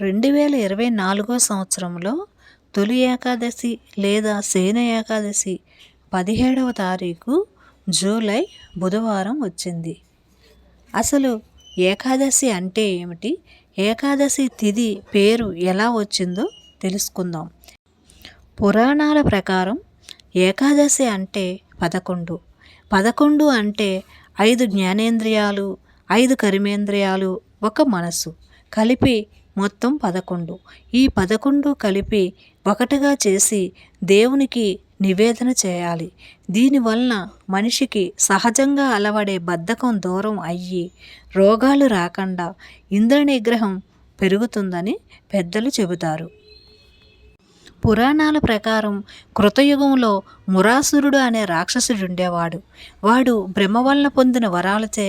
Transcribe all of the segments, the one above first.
రెండు వేల ఇరవై నాలుగో సంవత్సరంలో తొలి ఏకాదశి లేదా శయన ఏకాదశి పదిహేడవ తారీఖు జూలై బుధవారం వచ్చింది. అసలు ఏకాదశి అంటే ఏమిటి? ఏకాదశి తిథి పేరు ఎలా వచ్చిందో తెలుసుకుందాం. పురాణాల ప్రకారం ఏకాదశి అంటే పదకొండు. పదకొండు అంటే ఐదు జ్ఞానేంద్రియాలు ఐదు కరిమేంద్రియాలు ఒక మనసు కలిపి మొత్తం పదకొండు. ఈ పదకొండు కలిపి ఒకటిగా చేసి దేవునికి నివేదన చేయాలి. దీనివలన మనిషికి సహజంగా అలవడే బద్ధకం దూరం అయ్యి రోగాలు రాకుండా ఇంద్ర నిగ్రహం పెరుగుతుందని పెద్దలు చెబుతారు. పురాణాల ప్రకారం కృతయుగంలో మురాసురుడు అనే రాక్షసుడు ఉండేవాడు. వాడు బ్రహ్మ వల్ల పొందిన వరాలచే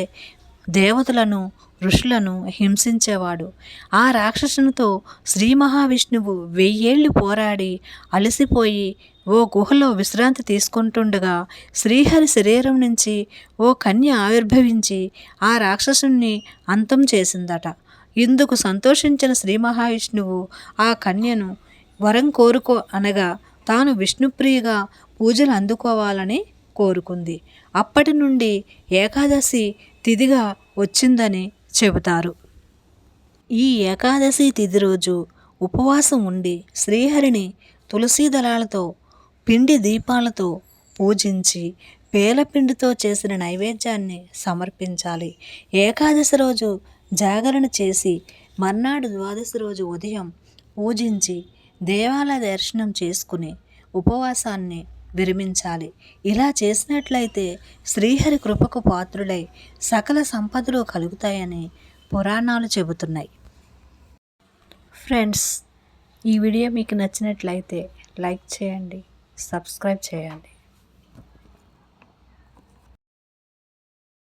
దేవతలను ఋషులను హింసించేవాడు. ఆ రాక్షసునితో శ్రీ మహావిష్ణువు వెయ్యేళ్ళు పోరాడి అలసిపోయి ఓ గుహలో విశ్రాంతి తీసుకుంటుండగా శ్రీహరి శరీరం నుంచి ఓ కన్య ఆవిర్భవించి ఆ రాక్షసుని అంతం చేసిందట. ఇందుకు సంతోషించిన శ్రీ మహావిష్ణువు ఆ కన్యను వరం కోరుకో అనగా తాను విష్ణుప్రియగా పూజలు అందుకోవాలని కోరుకుంది. అప్పటి నుండి ఏకాదశి తిదిగా వచ్చిందని చెబుతారు. ఈ ఏకాదశి తిథి రోజు ఉపవాసం ఉండి శ్రీహరిని తులసీ దళాలతో పిండి దీపాలతో పూజించి పేలపిండితో చేసిన నైవేద్యాన్ని సమర్పించాలి. ఏకాదశి రోజు జాగరణ చేసి మర్నాడు ద్వాదశి రోజు ఉదయం పూజించి దేవాలయ దర్శనం చేసుకుని ఉపవాసాన్ని విరమించాలి. ఇలా చేసినట్లయితే శ్రీహరి కృపకు పాత్రుడై సకల సంపదలు కలుగుతాయని పురాణాలు చెబుతున్నాయి. ఫ్రెండ్స్ ఈ వీడియో మీకు నచ్చినట్లయితే లైక్ చేయండి సబ్స్క్రైబ్ చేయండి.